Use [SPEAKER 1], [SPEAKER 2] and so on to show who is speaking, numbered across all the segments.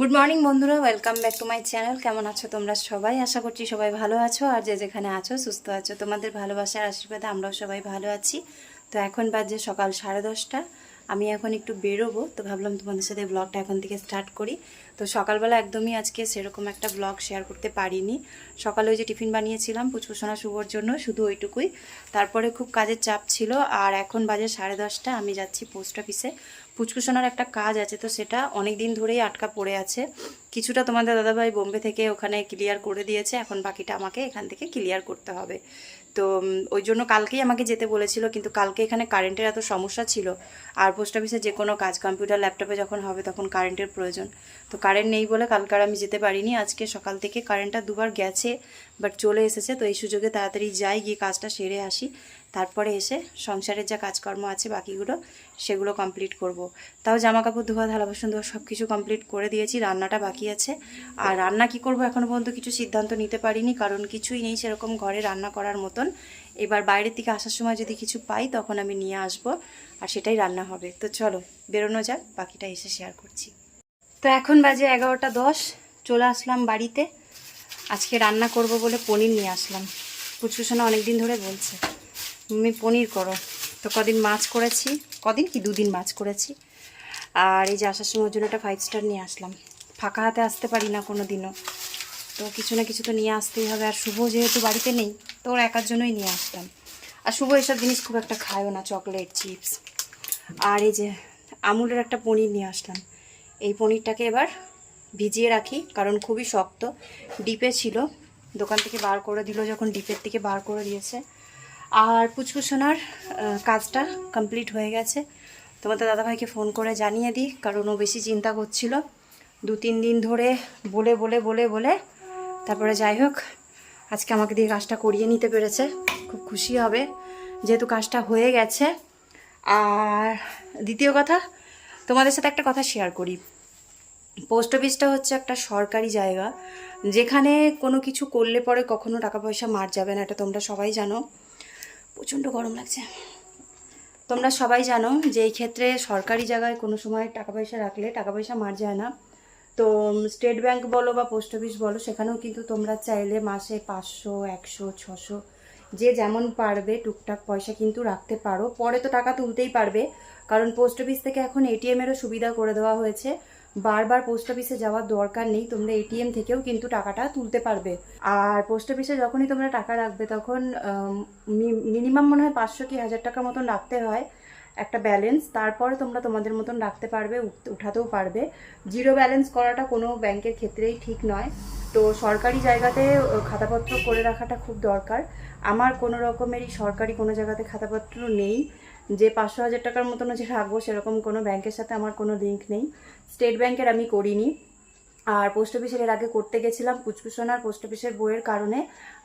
[SPEAKER 1] Good morning বন্ধুরা। Welcome back to my channel কেমন আছো তোমরা সবাই? আশা করছি সবাই ভালো আছো। আর যে যেখানে আছো, সুস্থ আছো। তোমাদের ভালোবাসার আশীর্বাদে আমরাও সবাই ভালো আছি। তো এখন বাজে সকাল সাড়ে দশটা। আমি এখন একটু বেরোবো। তো ভাবলাম তোমাদের সাথে ব্লগটা এখন থেকে স্টার্ট করি। তো সকালবেলা একদমই আজকে সেরকম একটা ব্লগ শেয়ার করতে পারিনি। সকালে ওই যে টিফিন বানিয়েছিলাম পুচকুসোনা শুভর জন্য, শুধু ওইটুকুই। তারপরে খুব কাজের চাপ ছিল। আর এখন বাজে সাড়ে দশটা। আমি যাচ্ছি পোস্ট অফিসে পুচকুসোনার একটা কাজ আছে, তো সেটা অনেক দিন ধরেই আটকা পড়ে আছে। কিছুটা তোমাদের দাদাভাই বোম্বে থেকে ওখানে ক্লিয়ার করে দিয়েছে, এখন বাকিটা আমাকে এখান থেকে ক্লিয়ার করতে হবে। তো ওই জন্য কালকেই আমাকে যেতে বলেছিল, কিন্তু কালকে এখানে কারেন্টের এত সমস্যা ছিল, আর পোস্ট অফিসে যে কোনো কাজ কম্পিউটার ল্যাপটপে যখন হবে তখন কারেন্টের প্রয়োজন। তো কারেন্ট নেই বলে কালকে আর আমি যেতে পারিনি, আজকে সকাল থেকে কারেন্টটা দুবার গেছে বাট চলে এসেছে, তো এই সুযোগে তাড়াতাড়ি যাই, গিয়ে কাজটা সেরে আসি। তারপরে এসে সংসারের যা কাজকর্ম আছে বাকিগুলো সেগুলো কমপ্লিট করব। তাও জামা কাপড় ধোয়া থালা বাসন ধোয়া সব কিছু কমপ্লিট করে দিয়েছি, রান্নাটা বাকি আছে। আর রান্না কি করব এখনও পর্যন্ত কিছু সিদ্ধান্ত নিতে পারিনি, কারণ কিছুই নেই সেরকম ঘরে রান্না করার মতন। এবার বাইরের থেকে আসার সময় যদি কিছু পাই তখন আমি নিয়ে আসব, আর সেটাই রান্না হবে। তো চলো, বেরোনো যাক, বাকিটা এসে শেয়ার করছি। তো এখন বাজে এগারোটা দশ, চলে আসলাম বাড়িতে। আজকে রান্না করব বলে পনির নিয়ে আসলাম। পুচকুসোনা অনেক দিন ধরে বলছে তুমি পনির করো। তো কদিন মাছ করেছি? কদিন কি দুদিন মাছ করেছি। আর এই যে আসার সময় জন্য একটা ফাইভ স্টার নিয়ে আসলাম। ফাঁকা হাতে আসতে পারি না কোনো দিনও তো কিছু না কিছু তো নিয়ে আসতেই হবে। আর শুভ যেহেতু বাড়িতে নেই, তো ওর একার জন্যই নিয়ে আসলাম। আর শুভ এসব জিনিস খুব একটা খায়ও না চকলেট চিপস আর এই যে আমুলের একটা পনির নিয়ে আসলাম। এই পনিরটাকে এবার ভিজিয়ে রাখি, কারণ খুবই শক্ত। ডিপে ছিল। দোকান থেকে বার করে দিল, যখন ডিপের থেকে বার করে দিয়েছে। আর পুচকুসোনার কাজটা কমপ্লিট হয়ে গেছে। তোমাদের দাদাভাইকে ফোন করে জানিয়ে দিই, কারণ ও বেশি চিন্তা করছিল। দু তিন দিন ধরে বলে বলে বলে বলে, তারপরে যাই হোক, আজকে আমাকে দিয়ে কাজটা করিয়ে নিতে পেরেছে। খুব খুশি হবে, যেহেতু কাজটা হয়ে গেছে। আর দ্বিতীয় কথা, তোমাদের সাথে একটা কথা শেয়ার করি। পোস্ট অফিসটা হচ্ছে একটা সরকারি জায়গা, যেখানে কোনো কিছু করলে পরে কখনো টাকা পয়সা মার যাবে না, এটা তোমরা সবাই জানো। প্রচণ্ড গরম লাগছে। তোমরা সবাই জানো যে এই ক্ষেত্রে সরকারি জায়গায় কোনো সময় টাকা পয়সা রাখলে টাকা পয়সা মার যায় না। তো স্টেট ব্যাংক বলো বা পোস্ট অফিস বলো, সেখানেও কিন্তু তোমরা চাইলে মাসে পাঁচশো, একশো, ছশো, যে যেমন পারবে টুকটাক পয়সা কিন্তু রাখতে পারো। পরে তো টাকা তুলতেই পারবে, কারণ পোস্ট অফিস থেকে এখন এটিএমেরও সুবিধা করে দেওয়া হয়েছে। বারবার পোস্ট অফিসে যাওয়ার দরকার নেই, তোমরা এটিএম থেকেও কিন্তু টাকাটা তুলতে পারবে। আর পোস্ট অফিসে যখনই তোমরা টাকা রাখবে, তখন মিনিমাম মনে হয় পাঁচশো কি হাজার টাকার মতন রাখতে হয় একটা ব্যালেন্স তারপরে তোমরা তোমাদের মতন রাখতে পারবে উঠাতেও পারবে। জিরো ব্যালেন্স করাটা কোনো ব্যাংকের ক্ষেত্রেই ঠিক নয়। তো সরকারি জায়গাতে খাতাপত্র করে রাখাটা খুব দরকার। আমার কোনো রকমেরই সরকারি কোনো জায়গাতে খাতাপত্র নেই। যে পাঁচশো হাজার টাকার মতনও যে রাখব, সেরকম কোনো ব্যাংকের সাথে আমার কোনো লিঙ্ক নেই। স্টেট ব্যাংকের আমি করিনি। আর পোস্ট অফিসের এর আগে করতে গেছিলাম কুচকুচনার পোস্ট অফিসের বইয়ের কারণে।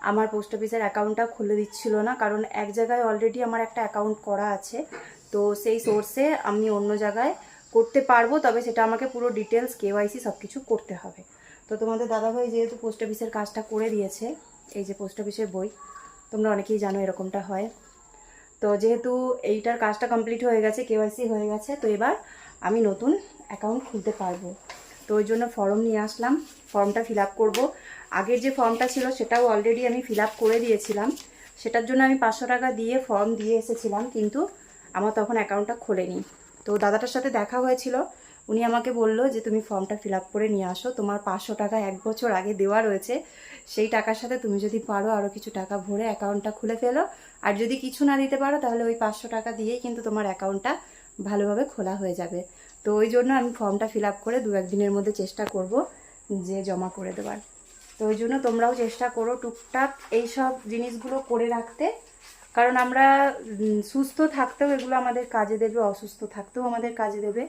[SPEAKER 1] আমার পোস্ট অফিসের অ্যাকাউন্টটা খুলে দিচ্ছিল না, কারণ এক জায়গায় অলরেডি আমার একটা অ্যাকাউন্ট করা আছে। তো সেই সোর্সে আমি অন্য জায়গায় করতে পারব, তবে সেটা আমাকে পুরো ডিটেলস কেওয়াইসি সব কিছু করতে হবে। তো তোমাদের দাদাভাই যেহেতু পোস্ট অফিসের কাজটা করে দিয়েছে, এই যে পোস্ট অফিসের বই তোমরা অনেকেই জানো এরকমটা হয়। তো যেহেতু এইটার কাজটা কমপ্লিট হয়ে গেছে কেওয়াইসি হয়ে গেছে, তো এবার আমি নতুন অ্যাকাউন্ট খুলতে পারব। তো ওই জন্য ফর্ম নিয়ে আসলাম। ফর্মটা ফিল আপ করব। আগের যে ফর্মটা ছিল সেটাও অলরেডি আমি ফিল আপ করে দিয়েছিলাম। সেটার জন্য আমি পাঁচশো টাকা দিয়ে ফর্ম দিয়ে এসেছিলাম, কিন্তু আমার তখন অ্যাকাউন্টটা খোলেনি। তো দাদাটার সাথে দেখা হয়েছিল। উনি আমাকে বলল যে, তুমি ফর্মটা ফিল আপ করে নিয়ে আসো। তোমার পাঁচশো টাকা এক বছর আগে দেওয়া রয়েছে। সেই টাকার সাথে তুমি যদি পারো আরও কিছু টাকা ভরে অ্যাকাউন্টটা খুলে ফেলো। আর যদি কিছু না দিতে পারো, তাহলে ওই পাঁচশো টাকা দিয়েই কিন্তু তোমার অ্যাকাউন্টটা ভালোভাবে খোলা হয়ে যাবে। তো ওই জন্য আমি ফর্মটা ফিল আপ করে দু একদিনের মধ্যে চেষ্টা করব যে জমা করে দেওয়ার। তো ওই জন্য তোমরাও চেষ্টা করো টুকটাক এইসব জিনিসগুলো করে রাখতে। কারণ আমরা সুস্থ থাকতেও এগুলো আমাদের কাজে দেবে, অসুস্থ থাকতেও আমাদের কাজে দেবে।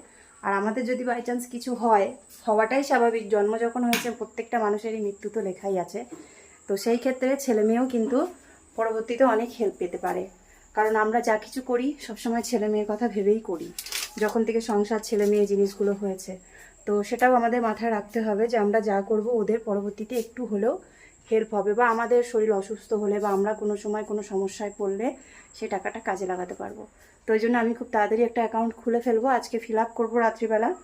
[SPEAKER 1] আর আমাদের যদি বাই চান্স কিছু হয়, হওয়াটাই স্বাভাবিক। জন্ম যখন হয়েছে, প্রত্যেকটা মানুষেরই মৃত্যু তো লেখাই আছে। তো সেই ক্ষেত্রে ছেলে মেয়েও কিন্তু পরবর্তীতে অনেক হেল্প পেতে পারে। কারণ আমরা যা কিছু করি, সবসময় ছেলে মেয়ের কথা ভেবেই করি। যখন থেকে সংসার ছেলে মেয়ে জিনিসগুলো হয়েছে। তো সেটাও আমাদের মাথায় রাখতে হবে যে আমরা যা করব, ওদের পরবর্তীতে একটু হলেও হেল্প হবে। বা আমাদের শরীর অসুস্থ হলে বা আমরা কোনো সময় কোনো সমস্যায় পড়লে সেই টাকাটা কাজে লাগাতে পারব। তো ওই জন্য আমি খুব তাড়াতাড়ি একটা অ্যাকাউন্ট খুলে ফেলব। আজকে ফিল আপ করব রাত্রিবেলা।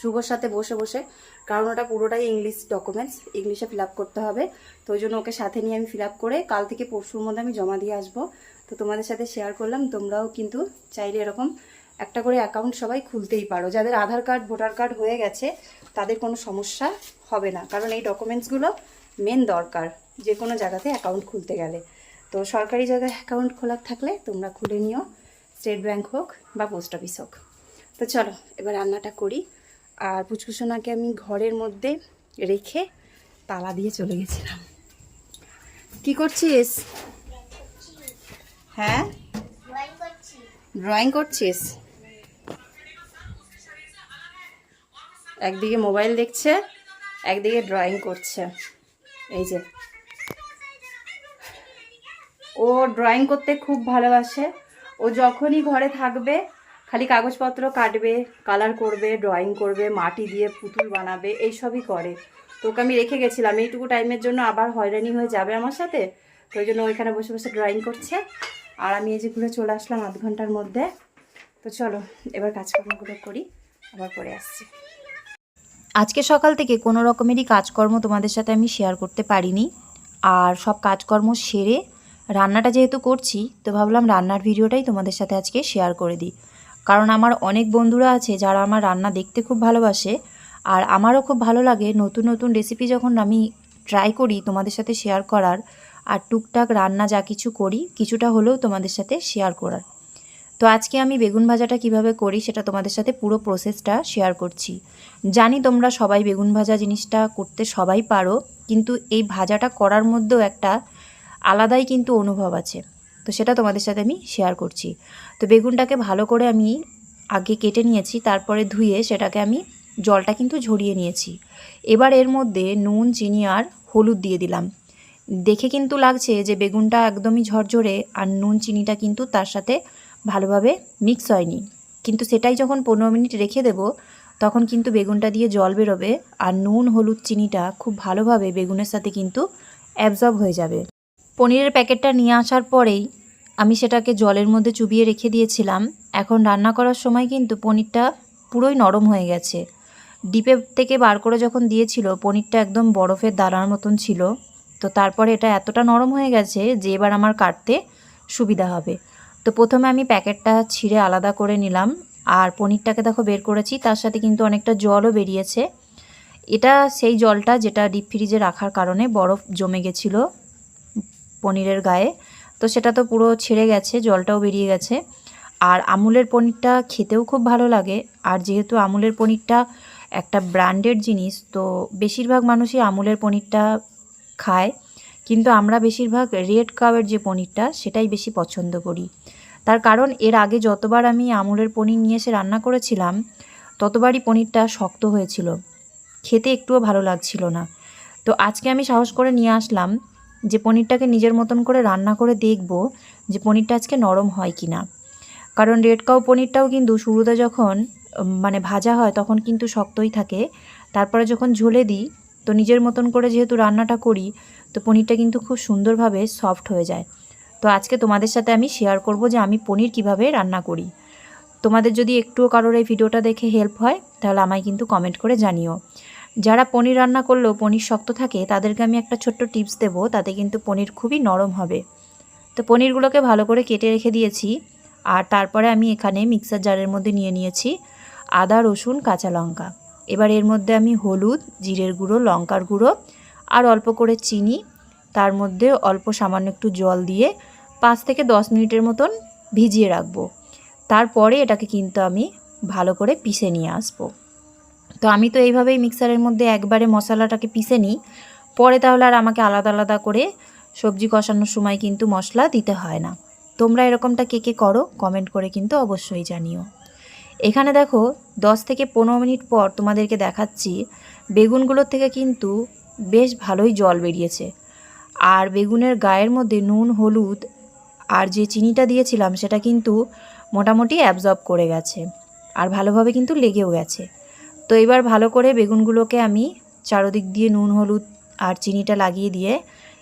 [SPEAKER 2] শুভর সাথে বসে বসে। কারণ ওটা পুরোটাই ইংলিশ ডকুমেন্টস ইংলিশে ফিল করতে হবে। তো ওই জন্য ওকে সাথে নিয়ে আমি ফিল করে কাল থেকে পরশুর মধ্যে আমি জমা দিয়ে আসব। তো তোমাদের সাথে শেয়ার করলাম। তোমরাও কিন্তু চাইলে এরকম একটা করে অ্যাকাউন্ট সবাই খুলতেই পারো। যাদের আধার কার্ড ভোটার কার্ড হয়ে গেছে, তাদের কোনো সমস্যা হবে না। কারণ এই ডকুমেন্টসগুলো মেন দরকার যে কোনো জায়গাতে অ্যাকাউন্ট খুলতে গেলে। তো সরকারি জায়গায় অ্যাকাউন্ট খোলা থাকলে তোমরা খুলে নিও স্টেট ব্যাংক হোক বা পোস্ট অফিস হোক। তো চলো, এবার রান্নাটা করি। আর পুচকুসোনাকে আমি ঘরের মধ্যে রেখে তালা দিয়ে চলে গেছিলাম। কি করছিস? হ্যাঁ? ড্রয়িং করছিস? একদিকে মোবাইল দেখছে, একদিকে ড্রয়িং করছে। এই যে। ও ড্রয়িং করতে খুব ভালোবাসে। ও যখনই ঘরে থাকবে, খালি কাগজপত্র কাটবে কালার করবে ড্রয়িং করবে, মাটি দিয়ে পুতুল বানাবে, এইসবই করে। তো ওকে আমি রেখে গেছিলাম। এইটুকু টাইমের জন্য আবার হয়রানি হয়ে যাবে আমার সাথে। তো ওই জন্য ওইখানে বসে বসে ড্রয়িং করছে। আর আমি এই যে ঘুরে চলে আসলাম আধ ঘণ্টার মধ্যে। তো চলো, এবার কাজকর্মগুলো করি, আবার পরে আসছি।
[SPEAKER 1] আজকে সকাল থেকে কোনো রকমেরই কাজকর্ম তোমাদের সাথে আমি শেয়ার করতে পারিনি। আর সব কাজকর্ম সেরে রান্নাটা যেহেতু করছি, তো ভাবলাম রান্নার ভিডিওটাই তোমাদের সাথে আজকে শেয়ার করে দিই। কারণ আমার অনেক বন্ধুরা আছে যারা আমার রান্না দেখতে খুব ভালোবাসে, আর আমারও খুব ভালো লাগে নতুন নতুন রেসিপি যখন আমি ট্রাই করি তোমাদের সাথে শেয়ার করার, আর টুকটাক রান্না যা কিছু করি, কিছুটা হলেও তোমাদের সাথে শেয়ার করার। তো আজকে আমি বেগুন ভাজাটা কীভাবে করি সেটা তোমাদের সাথে পুরো প্রসেসটা শেয়ার করছি। জানি তোমরা সবাই বেগুন ভাজা জিনিসটা করতে সবাই পারো, কিন্তু এই ভাজাটা করার মধ্যেও একটা আলাদাই কিন্তু অনুভব আছে। তো সেটা তোমাদের সাথে আমি শেয়ার করছি। তো বেগুনটাকে ভালো করে আমি আগে কেটে নিয়েছি, তারপরে ধুয়ে সেটাকে আমি জলটা কিন্তু ঝরিয়ে নিয়েছি। এবার এর মধ্যে নুন, চিনি আর হলুদ দিয়ে দিলাম। দেখে কিন্তু লাগছে যে বেগুনটা একদমই ঝরঝরে আর নুন, চিনিটা কিন্তু তার সাথে ভালোভাবে মিক্স হয়নি। কিন্তু সেটাই যখন পনেরো মিনিট রেখে দেব, তখন কিন্তু বেগুনটা দিয়ে জল বেরোবে আর নুন, হলুদ, চিনিটা খুব ভালোভাবে বেগুনের সাথে কিন্তু অ্যাবজর্ব হয়ে যাবে। পনিরের প্যাকেটটা নিয়ে আসার পরেই আমি সেটাকে জলের মধ্যে চুবিয়ে রেখে দিয়েছিলাম। এখন রান্না করার সময় কিন্তু পনিরটা পুরোই নরম হয়ে গেছে। ডিপে থেকে বার করে যখন দিয়েছিল, পনিরটা একদম বরফের দানার মতন ছিল। তো তারপরে এটা এতটা নরম হয়ে গেছে যে এবার আমার কাটতে সুবিধা হবে। তো প্রথমে আমি প্যাকেটটা ছিঁড়ে আলাদা করে নিলাম আর পনিরটাকে দেখো বের করেছি, তার সাথে কিন্তু অনেকটা জলও বেরিয়েছে। এটা সেই জলটা যেটা ডিপ ফ্রিজে রাখার কারণে বরফ জমে গেছিল। পনিরের গায়ে। তো সেটা তো পুরো ছেড়ে গেছে, জলটাও বেরিয়ে গেছে। আর আমুলের পনিরটা খেতেও খুব ভালো লাগে। আর যেহেতু আমুলের পনিরটা একটা ব্র্যান্ডেড জিনিস, তো বেশিরভাগ মানুষই আমুলের পনিরটা খায়। কিন্তু আমরা বেশিরভাগ রেড কাওয়ের যে পনিরটা, সেটাই বেশি পছন্দ করি। তার কারণ, এর আগে যতবার আমি আমুলের পনির নিয়ে এসে রান্না করেছিলাম, ততবারই পনিরটা শক্ত হয়েছিল। খেতে একটুও ভালো লাগছিল না। তো আজকে আমি সাহস করে নিয়ে আসলাম যে পনিরটাকে নিজের মতন করে রান্না করে দেখব যে পনিরটা আজকে নরম হয় কি না কারণ রেড কাউ পনিরটাও কিন্তু শুরুতে যখন মানে ভাজা হয় তখন কিন্তু শক্তই থাকে। তারপরে যখন ঝোলে দিই, তো নিজের মতন করে যেহেতু রান্নাটা করি, তো পনিরটা কিন্তু খুব সুন্দরভাবে সফট হয়ে যায়। তো আজকে তোমাদের সাথে আমি শেয়ার করব যে আমি পনির কীভাবে রান্না করি। তোমাদের যদি একটুও কারোর এই ভিডিওটা দেখে হেল্প হয়, তাহলে আমায় কিন্তু কমেন্ট করে জানিও। যারা পনির রান্না করলেও পনির শক্ত থাকে, তাদেরকে আমি একটা ছোট্ট টিপস দেবো, তাতে কিন্তু পনির খুবই নরম হবে। তো পনিরগুলোকে ভালো করে কেটে রেখে দিয়েছি, আর তারপরে আমি এখানে মিক্সার জারের মধ্যে নিয়ে নিয়েছি আদা, রসুন, কাঁচা লঙ্কা। এবার এর মধ্যে আমি হলুদ, জিরের গুঁড়ো, লঙ্কার গুঁড়ো, আর অল্প করে চিনি, তার মধ্যে অল্প সামান্য একটু জল দিয়ে পাঁচ থেকে দশ মিনিটের মতন ভিজিয়ে রাখব। তারপরে এটাকে কিন্তু আমি ভালো করে পিষে নিয়ে আসব। তো আমি তো এইভাবেই মিক্সারের মধ্যে একবারে মশলাটাকে পিষে নিই। পরে তাহলে আর আমাকে আলাদা আলাদা করে সবজি কষানোর সময় কিন্তু মশলা দিতে হয় না। তোমরা এরকমটা কে কে করো কমেন্ট করে কিন্তু অবশ্যই জানিও। এখানে দেখো দশ থেকে পনেরো মিনিট পর তোমাদেরকে দেখাচ্ছি, বেগুনগুলোর থেকে কিন্তু বেশ ভালোই জল বেরিয়েছে। আর বেগুনের গায়ের মধ্যে নুন, হলুদ আর যে চিনিটা দিয়েছিলাম সেটা কিন্তু মোটামুটি অ্যাবজর্ব করে গেছে। আর ভালোভাবে কিন্তু লেগেও গেছে। তো এবার ভালো করে বেগুনগুলোকে আমি চারোদিক দিয়ে নুন, হলুদ আর চিনিটা লাগিয়ে দিয়ে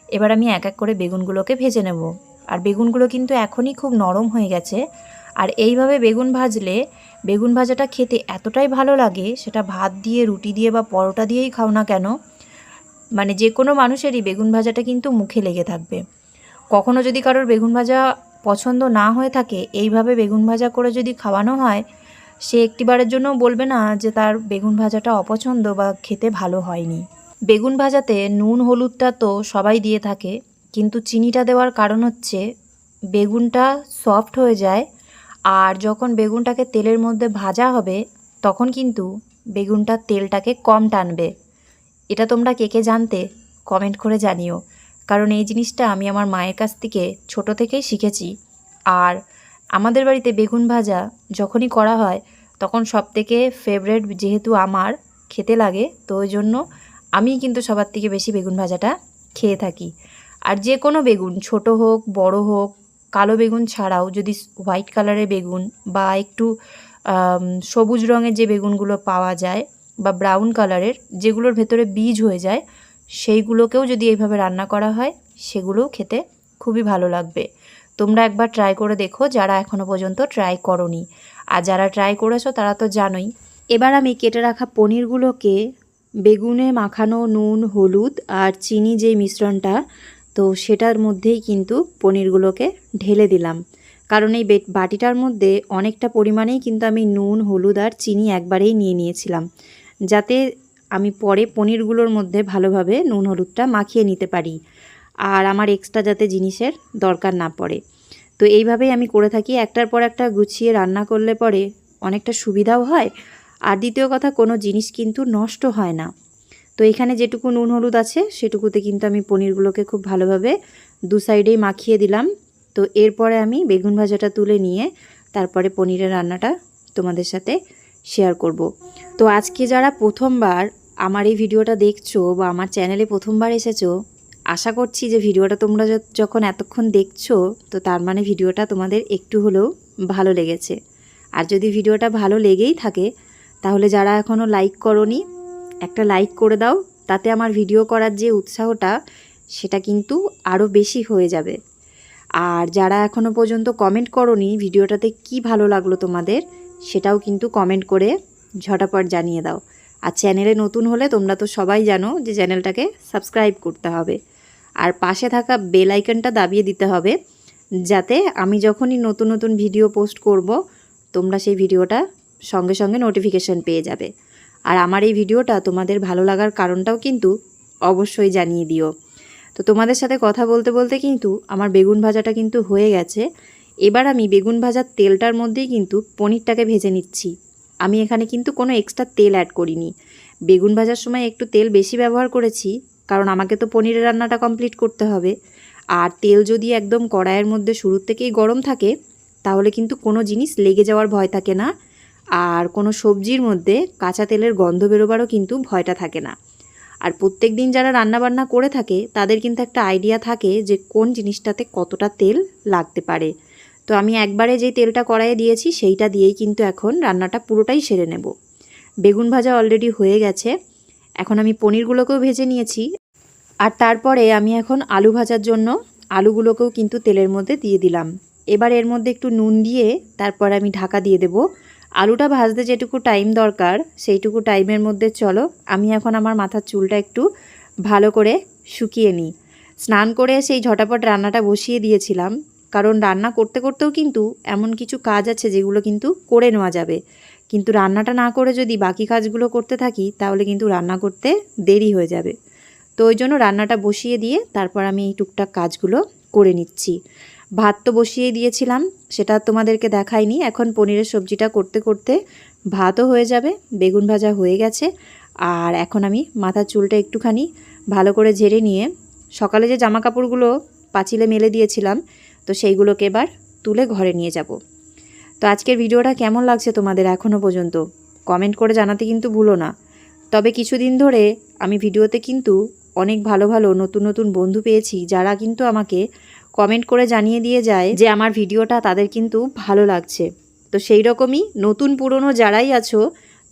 [SPEAKER 1] এবার আমি এক এক করে বেগুনগুলোকে ভেজে নেব। আর বেগুনগুলো কিন্তু এখনই খুব নরম হয়ে গেছে। আর এইভাবে বেগুন ভাজলে বেগুন ভাজাটা খেতে এতটাই ভালো লাগে, সেটা ভাত দিয়ে, রুটি দিয়ে বা পরোটা দিয়েই খাও না কেন মানে যে কোনো মানুষেরই বেগুন ভাজাটা কিন্তু মুখে লেগে থাকবে। কখনো যদি কারোর বেগুন ভাজা পছন্দ না হয়ে থাকে, এইভাবে বেগুন ভাজা করে যদি খাওয়ানো হয় সে একটিবারের জন্য বলবে না যে তার বেগুন ভাজাটা অপছন্দ বা খেতে ভালো হয়নি। বেগুন ভাজাতে নুন, হলুদটা তো সবাই দিয়ে থাকে, কিন্তু চিনিটা দেওয়ার কারণ হচ্ছে বেগুনটা সফট হয়ে যায় আর যখন বেগুনটাকে তেলের মধ্যে ভাজা হবে, তখন কিন্তু বেগুনটা তেলটাকে কম টানবে। এটা তোমরা কে কে জানতে কমেন্ট করে জানিও, কারণ এই জিনিসটা আমি আমার মায়ের কাছ থেকে ছোট থেকেই শিখেছি। আর আমাদের বাড়িতে বেগুন ভাজা যখনই করা হয়, তখন সব থেকে ফেভারেট যেহেতু আমার, খেতে লাগে, তো ওই জন্য আমি কিন্তু সবার থেকে বেশি বেগুন ভাজাটা খেয়ে থাকি। আর যে কোনো বেগুন, ছোট হোক, বড় হোক, কালো বেগুন ছাড়াও যদি হোয়াইট কালারের বেগুন বা একটু সবুজ রঙের যে বেগুনগুলো পাওয়া যায় বা ব্রাউন কালারের যেগুলোর ভেতরে বীজ হয়ে যায়, সেইগুলোকেও যদি এইভাবে রান্না করা হয়, সেগুলোও খেতে খুবই ভালো লাগবে। তোমরা একবার ট্রাই করে দেখো, যারা এখনও পর্যন্ত ট্রাই করনি। আর যারা ট্রাই করেছ, তারা তো জানোই। এবার আমি কেটে রাখা পনিরগুলোকে বেগুনে মাখানো নুন, হলুদ আর চিনি যে মিশ্রণটা, তো সেটার মধ্যেই কিন্তু পনিরগুলোকে ঢেলে দিলাম। কারণ এই বেট- বাটিটার মধ্যে অনেকটা পরিমাণেই কিন্তু আমি নুন, হলুদ আর চিনি একবারেই নিয়ে নিয়েছিলাম। যাতে আমি পরে পনিরগুলোর মধ্যে ভালোভাবে নুন, হলুদটা মাখিয়ে নিতে পারি। আর আমার এক্সট্রা যাতে জিনিসের দরকার না পড়ে। তো এইভাবেই আমি করে থাকি। একটার পর একটা গুছিয়ে রান্না করলে পরে অনেকটা সুবিধাও হয়। আর দ্বিতীয় কথা, কোনো জিনিস কিন্তু নষ্ট হয় না। তো এখানে যেটুকু নুন হলুদ আছে, সেটুকুতে কিন্তু আমি পনিরগুলোকে খুব ভালোভাবে দু সাইডেই মাখিয়ে দিলাম। তো এরপরে আমি বেগুন ভাজাটা তুলে নিয়ে তারপরে পনিরের রান্নাটা তোমাদের সাথে শেয়ার করব। তো আজকে যারা প্রথমবার আমার এই ভিডিওটা দেখছ বা আমার চ্যানেলে প্রথমবার এসেছ আশা করছি যে ভিডিওটা তোমরা যখন এতক্ষণ দেখছ, তো তার মানে ভিডিওটা তোমাদের একটু হলেও ভালো লেগেছে। আর যদি ভিডিওটা ভালো লেগেই থাকে, তাহলে যারা এখনও লাইক করনি, একটা লাইক করে দাও, তাতে আমার ভিডিও করার যে উৎসাহটা, সেটা কিন্তু আরও বেশি হয়ে যাবে। আর যারা এখনও পর্যন্ত কমেন্ট করনি, ভিডিওটাতে কি ভালো লাগল তোমাদের, সেটাও কিন্তু কমেন্ট করে ঝটাপট জানিয়ে দাও। আর চ্যানেলে নতুন হলে তোমরা তো সবাই জানো যে চ্যানেলটাকে সাবস্ক্রাইব করতে হবে। আর পাশে থাকা বেল আইকনটা দাবিয়ে দিতে হবে, যাতে আমি যখনই নতুন নতুন ভিডিও পোস্ট করব, তোমরা সেই ভিডিওটা সঙ্গে সঙ্গে নোটিফিকেশন পেয়ে যাবে। আর আমার এই ভিডিওটা তোমাদের ভালো লাগার কারণটাও কিন্তু অবশ্যই জানিয়ে দিও। তো তোমাদের সাথে কথা বলতে বলতে কিন্তু আমার বেগুন ভাজাটা কিন্তু হয়ে গেছে। এবার আমি বেগুন ভাজার তেলটার মধ্যেই কিন্তু পনিরটাকে ভেজে নিচ্ছি। আমি এখানে কিন্তু কোনো এক্সট্রা তেল অ্যাড করিনি। বেগুন ভাজার সময় একটু তেল বেশি ব্যবহার করেছি কারণ আমাকে তো পনিরের রান্নাটা কমপ্লিট করতে হবে। আর তেল যদি একদম কড়াইয়ের মধ্যে শুরুর থেকেই গরম থাকে, তাহলে কিন্তু কোনো জিনিস লেগে যাওয়ার ভয় থাকে না। আর কোনো সবজির মধ্যে কাঁচা তেলের গন্ধ বেরোবারও কিন্তু ভয়টা থাকে না। আর প্রত্যেক দিন যারা রান্নাবান্না করে থাকে, তাদের কিন্তু একটা আইডিয়া থাকে যে কোন জিনিসটাতে কতটা তেল লাগতে পারে। তো আমি একবারে যেই তেলটা কড়াইয়ে দিয়েছি, সেইটা দিয়েই কিন্তু এখন রান্নাটা পুরোটাই সেরে নেব। বেগুন ভাজা অলরেডি হয়ে গেছে। এখন আমি পনিরগুলোকেও ভেজে নিয়েছি। আর তারপরে আমি এখন আলু ভাজার জন্য আলুগুলোকেও কিন্তু তেলের মধ্যে দিয়ে দিলাম। এবার এর মধ্যে একটু নুন দিয়ে তারপর আমি ঢাকা দিয়ে দেব। আলুটা ভাজতে যেটুকু টাইম দরকার, সেইটুকু টাইমের মধ্যে চলো, আমি এখন আমার মাথার চুলটা একটু ভালো করে শুকিয়ে নিই। স্নান করে সেই ঝটাপট রান্নাটা বসিয়ে দিয়েছিলাম, কারণ রান্না করতে করতেও কিন্তু এমন কিছু কাজ আছে যেগুলো কিন্তু করে নেওয়া যাবে। কিন্তু রান্নাটা না করে যদি বাকি কাজগুলো করতে থাকি, তাহলে কিন্তু রান্না করতে দেরি হয়ে যাবে। তো ওই জন্য রান্নাটা বসিয়ে দিয়ে তারপর আমি এই টুকটাক কাজগুলো করে নিচ্ছি। ভাত তো বসিয়ে দিয়েছিলাম, সেটা তোমাদেরকে দেখাইনি। এখন পনিরের সবজিটা করতে করতে ভাতও হয়ে যাবে, বেগুন ভাজা হয়ে গেছে। আর এখন আমি মাথার চুলটা একটুখানি ভালো করে ঝেড়ে নিয়ে, সকালে যে জামা কাপড়গুলো পাঁচিলে মেলে দিয়েছিলাম, তো সেইগুলোকে এবার তুলে ঘরে নিয়ে যাব। তো আজকের ভিডিওটা কেমন লাগছে তোমাদের এখনও পর্যন্ত? কমেন্ট করে জানাতে কিন্তু ভুলো না। তবে কিছুদিন ধরে আমি ভিডিওতে কিন্তু অনেক ভালো ভালো নতুন নতুন বন্ধু পেয়েছি, যারা কিন্তু আমাকে কমেন্ট করে জানিয়ে দিয়ে যায় যে আমার ভিডিওটা তাদের কিন্তু ভালো লাগছে। তো সেই রকমই নতুন পুরনো যারাই আছো,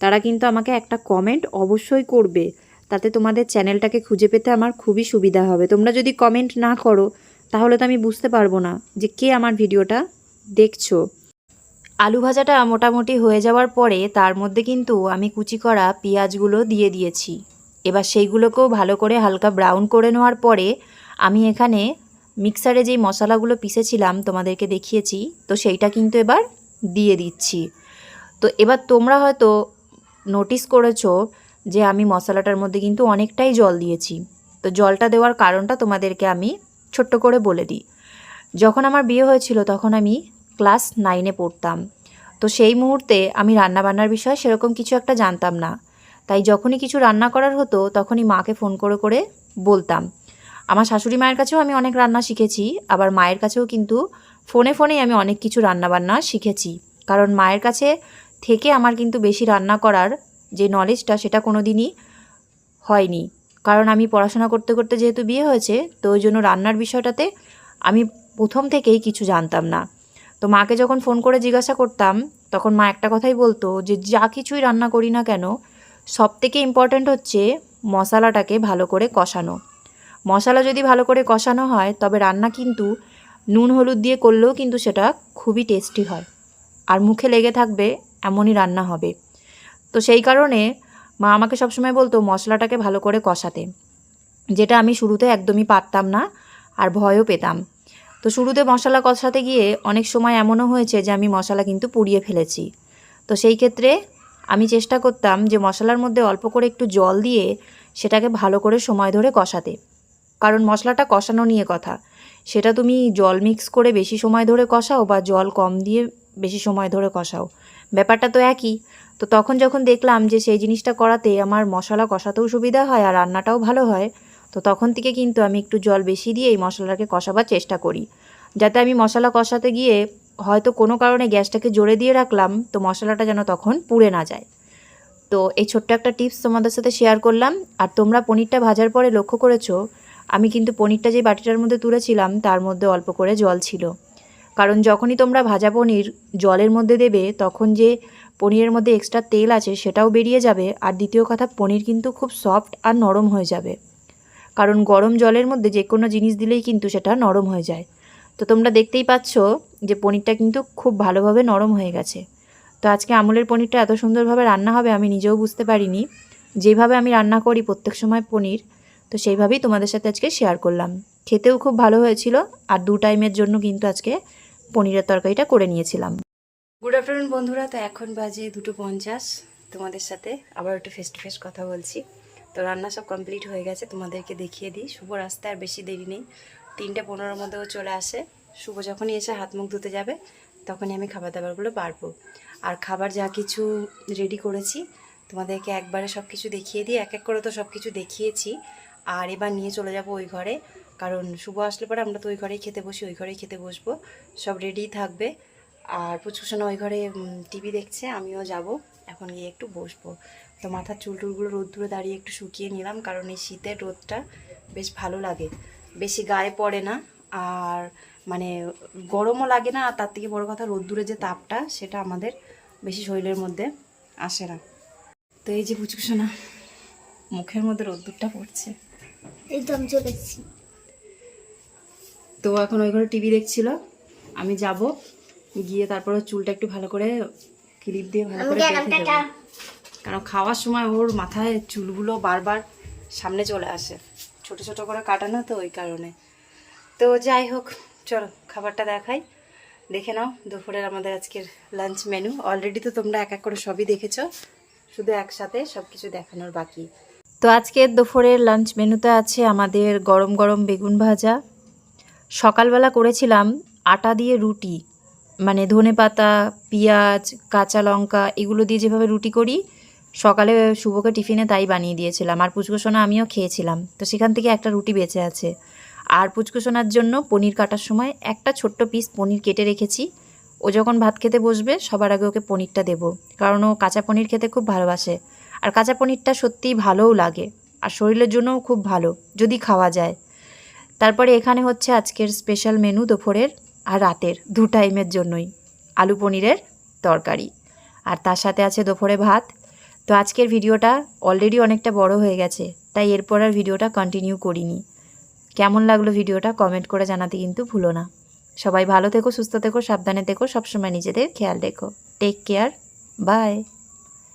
[SPEAKER 1] তারা কিন্তু আমাকে একটা কমেন্ট অবশ্যই করবে। তাতে তোমাদের চ্যানেলটাকে খুঁজে পেতে আমার খুবই সুবিধা হবে। তোমরা যদি কমেন্ট না করো, তাহলে তো আমি বুঝতে পারব না যে কে আমার ভিডিওটা দেখছ। আলু ভাজাটা মোটামুটি হয়ে যাওয়ার পরে তার মধ্যে কিন্তু আমি কুচি করা পেঁয়াজগুলো দিয়ে দিয়েছি। এবার সেইগুলোকেও ভালো করে হালকা ব্রাউন করে নেওয়ার পরে আমি এখানে মিক্সারে যেই মশলাগুলো পিসেছিলাম তোমাদেরকে দেখিয়েছি, তো সেইটা কিন্তু এবার দিয়ে দিচ্ছি। তো এবার তোমরা হয়তো নোটিস করেছ যে আমি মশলাটার মধ্যে কিন্তু অনেকটাই জল দিয়েছি। তো জলটা দেওয়ার কারণটা তোমাদেরকে আমি ছোট্ট করে বলে দিই। যখন আমার বিয়ে হয়েছিল তখন আমি ক্লাস নাইনে পড়তাম। তো সেই মুহূর্তে আমি রান্নাবান্নার বিষয়ে সেরকম কিছু একটা জানতাম না। তাই যখনই কিছু রান্না করার হতো, তখনই মাকে ফোন করে করে বলতাম। আমার শাশুড়ি মায়ের কাছেও আমি অনেক রান্না শিখেছি, আবার মায়ের কাছেও কিন্তু ফোনে ফোনেই আমি অনেক কিছু রান্নাবান্না শিখেছি। কারণ মায়ের কাছে থেকে আমার কিন্তু বেশি রান্না করার যে নলেজটা সেটা কোনো দিনই হয়নি। কারণ আমি পড়াশোনা করতে করতে যেহেতু বিয়ে হয়েছে, তো ওই জন্য রান্নার বিষয়টাতে আমি প্রথম থেকেই কিছু জানতাম না। তো মাকে যখন ফোন করে জিজ্ঞাসা করতাম, তখন মা একটা কথাই বলতো যে, যা কিছুই রান্না করি না কেন সব থেকে ইম্পর্ট্যান্ট হচ্ছে মশলাটাকে ভালো করে কষানো। মশলা যদি ভালো করে কষানো হয়, তবে রান্না কিন্তু নুন, হলুদ দিয়ে করলেও কিন্তু সেটা খুবই টেস্টি হয়। আর মুখে লেগে থাকবে, এমনই রান্না হবে। তো সেই কারণে মা আমাকে সবসময় বলতো মশলাটাকে ভালো করে কষাতে। যেটা আমি শুরুতে একদমই পারতাম না, আর ভয়ও পেতাম। তো শুরুতে মশলা কষাতে গিয়ে অনেক সময় এমনও হয়েছে যে আমি মশলা কিন্তু পুড়িয়ে ফেলেছি। তো সেই ক্ষেত্রে আমি চেষ্টা করতাম যে মশলার মধ্যে অল্প করে একটু জল দিয়ে সেটাকে ভালো করে সময় ধরে কষাতে। কারণ মশলাটা কষানো নিয়ে কথা। সেটা তুমি জল মিক্স করে বেশি সময় ধরে কষাও বা জল কম দিয়ে বেশি সময় ধরে কষাও। ব্যাপারটা তো একই। তো তখন যখন দেখলাম যে সেই জিনিসটা করাতে আমার মশলা কষাতেও সুবিধা হয় আর রান্নাটাও ভালো হয়, তো তখন থেকে কিন্তু আমি একটু জল বেশি দিয়ে এই মশলাটাকে কষাবার চেষ্টা করি। যাতে আমি মশলা কষাতে গিয়ে হয়তো কোনো কারণে গ্যাসটাকে জোরে দিয়ে রাখলাম, তো মশলাটা যেন তখন পুড়ে না যায়। তো এই ছোট্ট একটা টিপস তোমাদের সাথে শেয়ার করলাম। আর তোমরা পনিরটা ভাজার পরে লক্ষ্য করেছ, আমি কিন্তু পনিরটা যে বাটিটার মধ্যে তুলেছিলাম, তার মধ্যে অল্প করে জল ছিল। কারণ যখনই তোমরা ভাজা পনির জলের মধ্যে দেবে, তখন যে পনিরের মধ্যে এক্সট্রা তেল আছে, সেটাও বেরিয়ে যাবে। আর দ্বিতীয় কথা, পনির কিন্তু খুব সফট আর নরম হয়ে যাবে। কারণ গরম জলের মধ্যে যে কোনো জিনিস দিলেই কিন্তু সেটা নরম হয়ে যায়। তো তোমরা দেখতেই পাচ্ছ যে পনিরটা কিন্তু খুব ভালোভাবে নরম হয়ে গেছে। তো আজকে আমুলের পনিরটা এত সুন্দরভাবে রান্না হবে আমি নিজেও বুঝতে পারিনি। যেভাবে আমি রান্না করি প্রত্যেক সময় পনির, তো সেইভাবেই তোমাদের সাথে আজকে শেয়ার করলাম। খেতেও খুব ভালো হয়েছিল আর দু টাইমের জন্য কিন্তু আজকে পনিরের তরকারিটা করে নিয়েছিলাম।
[SPEAKER 2] গুড আফটারনুন বন্ধুরা, তো এখন বাজে দুটো পঞ্চাশ। তোমাদের সাথে আবার একটু ফেস টু ফেস কথা বলছি। তো রান্না সব কমপ্লিট হয়ে গেছে, তোমাদেরকে দেখিয়ে দিই। শুভ রাস্তায় আর বেশি দেরি নেই। তিনটে পনেরোর মধ্যেও চলে আসে। শুভ যখনই এসে হাত মুখ ধুতে যাবে, তখনই আমি খাবার দাবারগুলো বাড়বো। আর খাবার যা কিছু রেডি করেছি, তোমাদেরকে একবারে সব কিছু দেখিয়ে দিই, এক এক করে তো সব কিছু দেখিয়েছি। আর এবার নিয়ে চলে যাব ওই ঘরে, কারণ শুভ আসলে পরে আমরা তো ওই ঘরেই খেতে বসি, ওই ঘরেই খেতে বসবো। সব রেডিই থাকবে। আর পুচকুসোনা ওই ঘরে টিভি দেখছে, আমিও যাব, এখন গিয়ে একটু বসবো। তো মাথার চুল টুলগুলো রোদ্দুরে দাঁড়িয়ে একটু শুকিয়ে নিলাম, কারণ এই শীতের রোদটা বেশ ভালো লাগে। বেশি গায়ে পড়ে না। আর মানে গরমও লাগে না আর তার থেকে বড় কথা রোদ্দুরে যে তাপটা সেটা আমাদের বেশি শরীরের মধ্যে আসে না। তো এই যে পুচকুসোনা মুখের মধ্যে রোদ্দুরটা পড়ছে।
[SPEAKER 3] এই তো চলে
[SPEAKER 2] তো এখন ওই ঘরে টিভি দেখছিল আমি যাব গিয়ে তারপরে চুলটা একটু ভালো করে ক্লিপ দিয়ে ভালো করে বেঁধে দেবো। কারণ খাওয়ার সময় ওর মাথায় চুলগুলো বারবার সামনে চলে আসে। ছোট ছোট করে কাটানো তো ওই কারণে। তো যাই হোক, চলো খাবারটা দেখাই। দেখে নাও, দুপুরের আমাদের আজকের লাঞ্চ মেনু অলরেডি তো তোমরা এক এক করে সবই দেখেছ। শুধু একসাথে সব কিছু দেখানোর বাকি।
[SPEAKER 1] তো আজকের দুপুরের লাঞ্চ মেনুতে আছে আমাদের গরম গরম বেগুন ভাজা। সকালবেলা করেছিলাম আটা দিয়ে রুটি। মানে ধনে পাতা পেঁয়াজ, কাঁচা লঙ্কা, এগুলো দিয়ে যেভাবে রুটি করি সকালে শুভকে টিফিনে তাই বানিয়ে দিয়েছিলাম। আর পুচকুসোনা আমিও খেয়েছিলাম। তো সেখান থেকে একটা রুটি বেঁচে আছে। আর পুচকুসোনার জন্য পনির কাটার সময় একটা ছোট্ট পিস পনির কেটে রেখেছি। ও যখন ভাত খেতে বসবে, সবার আগে ওকে পনিরটা দেবো। কারণ ও কাঁচা পনির খেতে খুব ভালোবাসে। আর কাঁচা পনিরটা সত্যিই ভালোও লাগে। আর শরীরের জন্যও খুব ভালো, যদি খাওয়া যায়। তারপরে এখানে হচ্ছে আজকের স্পেশাল মেনু দুপুরের আর রাতের দু টাইমের জন্যই। আলু পনিরের তরকারি। আর তার সাথে আছে দুপুরে ভাত। তো আজকের ভিডিওটা অলরেডি অনেকটা বড় হয়ে গেছে, তাই এরপর আর ভিডিওটা কন্টিনিউ করিনি। কেমন লাগল ভিডিওটা কমেন্ট করে জানাতে কিন্তু ভুলো না। সবাই ভালো থেকো, সুস্থ থেকো, সাবধানে থেকো, সবসময় নিজেদের খেয়াল রেখো। Take care bye